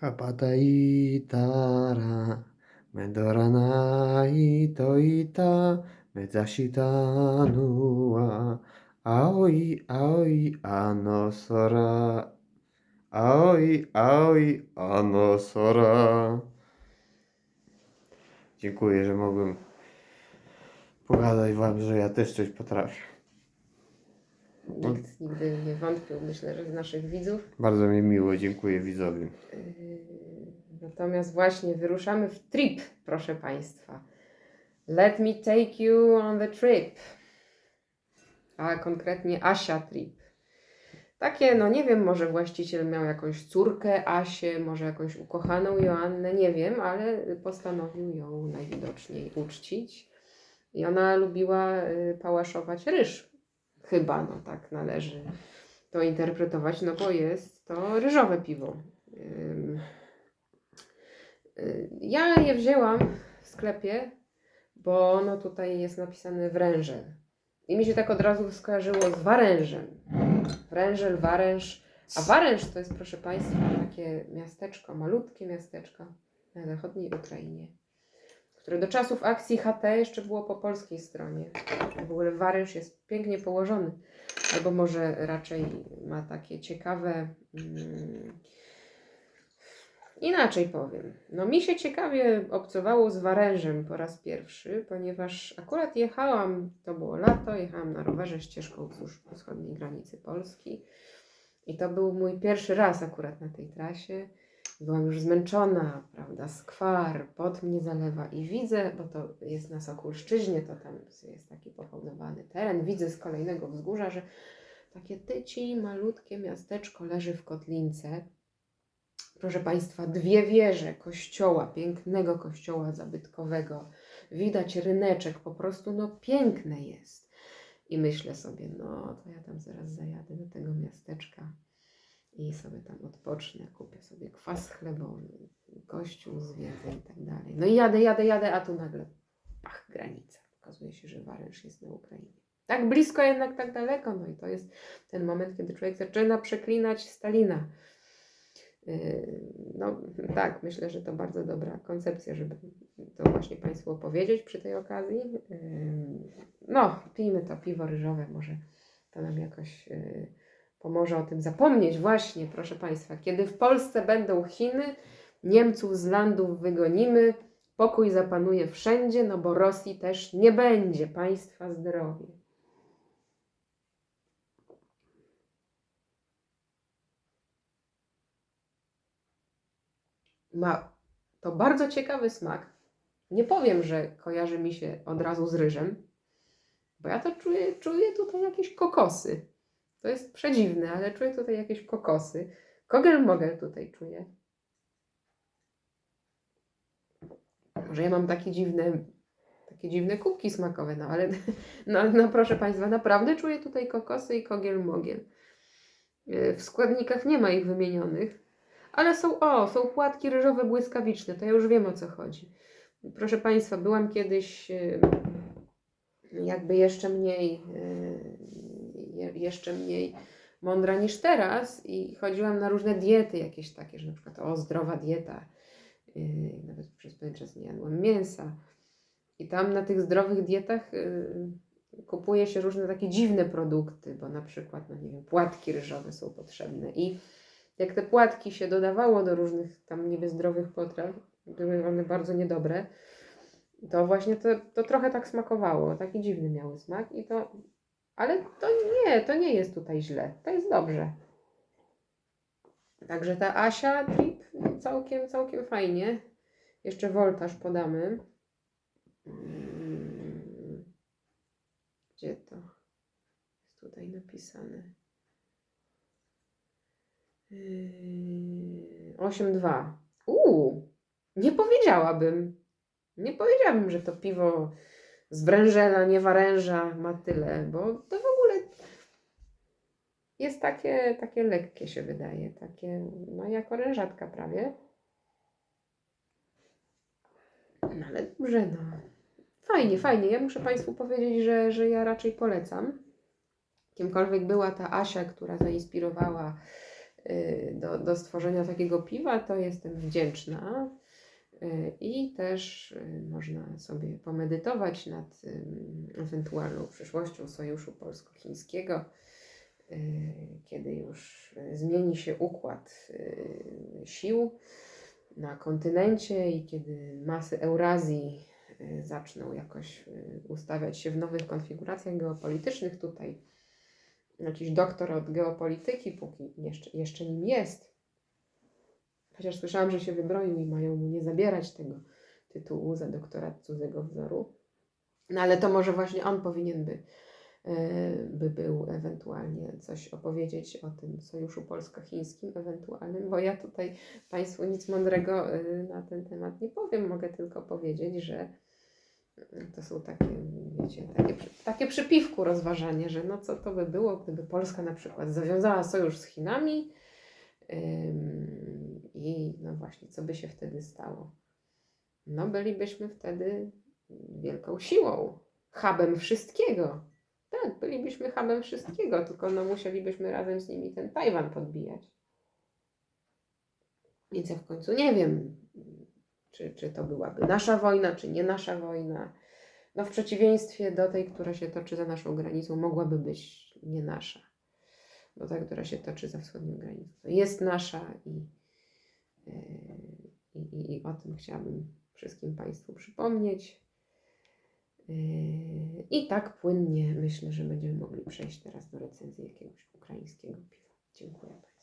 Hapata itara, medorana ito ita, medzashita nua, aoi aoi anosora, aoi aoi anosora. Dziękuję, że mogłem pogadać wam, że ja też coś potrafię. Nikt nigdy nie wątpił, myślę, że z naszych widzów. Bardzo mi miło, dziękuję widzowie. Yy, Natomiast właśnie wyruszamy w trip, proszę Państwa. Let me take you on the trip. A konkretnie Asia trip. Takie, no nie wiem, może właściciel miał jakąś córkę Asię, może jakąś ukochaną Joannę, nie wiem, ale postanowił ją najwidoczniej uczcić. I ona lubiła y, pałaszować ryż. Chyba, no tak należy to interpretować, no bo jest to ryżowe piwo. Y, Ja je wzięłam w sklepie, bo ono tutaj jest napisane wrężel. I mi się tak od razu skojarzyło z warężem. Wrężel, waręż. A waręż to jest, proszę Państwa, takie miasteczko, malutkie miasteczko na zachodniej Ukrainie, które do czasów akcji HT jeszcze było po polskiej stronie. W ogóle Waręż jest pięknie położony, albo może raczej ma takie ciekawe. Mm, inaczej powiem. No, mi się ciekawie obcowało z Warężem po raz pierwszy, ponieważ akurat jechałam, to było lato, jechałam na rowerze ścieżką wzdłuż wschodniej granicy Polski. I to był mój pierwszy raz akurat na tej trasie. Byłam już zmęczona, prawda, skwar, pot mnie zalewa i widzę, bo to jest na Sokulszczyźnie, to tam jest taki pohołdowany teren, widzę z kolejnego wzgórza, że takie tyci, malutkie miasteczko leży w kotlince. Proszę Państwa, dwie wieże kościoła, pięknego kościoła zabytkowego. Widać ryneczek, po prostu no piękne jest. I myślę sobie, no to ja tam zaraz zajadę do tego miasteczka i sobie tam odpocznę, kupię sobie kwas chlebowy, kościół zwiedzę i tak dalej. No i jadę, jadę, jadę, a tu nagle pach, granica. Okazuje się, że Waręż jest na Ukrainie. Tak blisko, jednak tak daleko. No i to jest ten moment, kiedy człowiek zaczyna przeklinać Stalina. Yy, No tak, myślę, że to bardzo dobra koncepcja, żeby to właśnie Państwu opowiedzieć przy tej okazji. Yy, No, pijmy to piwo ryżowe, może to nam jakoś yy, pomoże o tym zapomnieć. Właśnie, proszę Państwa, kiedy w Polsce będą Chiny, Niemców z landów wygonimy, pokój zapanuje wszędzie, no bo Rosji też nie będzie. Państwa zdrowie. Ma to bardzo ciekawy smak. Nie powiem, że kojarzy mi się od razu z ryżem, bo ja to czuję, czuję tutaj jakieś kokosy. To jest przedziwne, ale czuję tutaj jakieś kokosy. Kogel-mogel tutaj czuję. Może ja mam takie dziwne, takie dziwne kubki smakowe, no ale no, no proszę Państwa, naprawdę czuję tutaj kokosy i kogiel-mogiel. Yy, W składnikach nie ma ich wymienionych, ale są, o, są płatki ryżowe błyskawiczne, to ja już wiem o co chodzi. Proszę Państwa, byłam kiedyś jakby jeszcze mniej, je- jeszcze mniej mądra niż teraz i chodziłam na różne diety jakieś takie, że na przykład o, zdrowa dieta. Yy, Nawet przez pewien czas nie jadłam mięsa. I tam na tych zdrowych dietach yy, kupuje się różne takie dziwne produkty, bo na przykład, no nie wiem, płatki ryżowe są potrzebne i jak te płatki się dodawało do różnych tam niby zdrowych potraw, były one bardzo niedobre, to właśnie to, to trochę tak smakowało, taki dziwny miały smak i to, ale to nie, to nie jest tutaj źle, to jest dobrze. Także ta Asia trip całkiem, całkiem fajnie. Jeszcze woltaż podamy. Mm, Gdzie to? Jest tutaj napisane. Yy, 8,2. Uuu, nie powiedziałabym. Nie powiedziałabym, że to piwo z wrężela, nie waręża ma tyle, bo to w ogóle jest takie, takie lekkie się wydaje, takie no jak orężatka prawie. No ale dobrze, no. Fajnie, fajnie. Ja muszę Państwu powiedzieć, że, że ja raczej polecam. Kimkolwiek była ta Asia, która zainspirowała y, do, do stworzenia takiego piwa, to jestem wdzięczna. Y, I też y, można sobie pomedytować nad ewentualną przyszłością sojuszu polsko-chińskiego, y, kiedy już zmieni się układ sił na kontynencie i kiedy masy Eurazji zaczną jakoś ustawiać się w nowych konfiguracjach geopolitycznych tutaj. Jakiś doktor od geopolityki, póki jeszcze, jeszcze nim jest. Chociaż słyszałam, że się wybroił i mają mu nie zabierać tego tytułu za doktorat cudzego wzoru. No ale to może właśnie on powinien by, y, by był ewentualnie coś opowiedzieć o tym sojuszu polsko-chińskim ewentualnym, bo ja tutaj Państwu nic mądrego y, na ten temat nie powiem. Mogę tylko powiedzieć, że y, to są takie, wiecie, takie, takie przy piwku rozważanie, że no co to by było, gdyby Polska na przykład zawiązała sojusz z Chinami i no właśnie, co by się wtedy stało? No bylibyśmy wtedy wielką siłą, hubem wszystkiego. Tak, bylibyśmy hubem wszystkiego, tylko no musielibyśmy razem z nimi ten Tajwan podbijać. Więc ja w końcu nie wiem, czy, czy to byłaby nasza wojna, czy nie nasza wojna. No w przeciwieństwie do tej, która się toczy za naszą granicą, mogłaby być nie nasza. Bo ta, która się toczy za wschodnią granicą, to jest nasza i, yy, i, i, i o tym chciałabym wszystkim Państwu przypomnieć. Yy, I tak płynnie myślę, że będziemy mogli przejść teraz do recenzji jakiegoś ukraińskiego piwa. Dziękuję bardzo.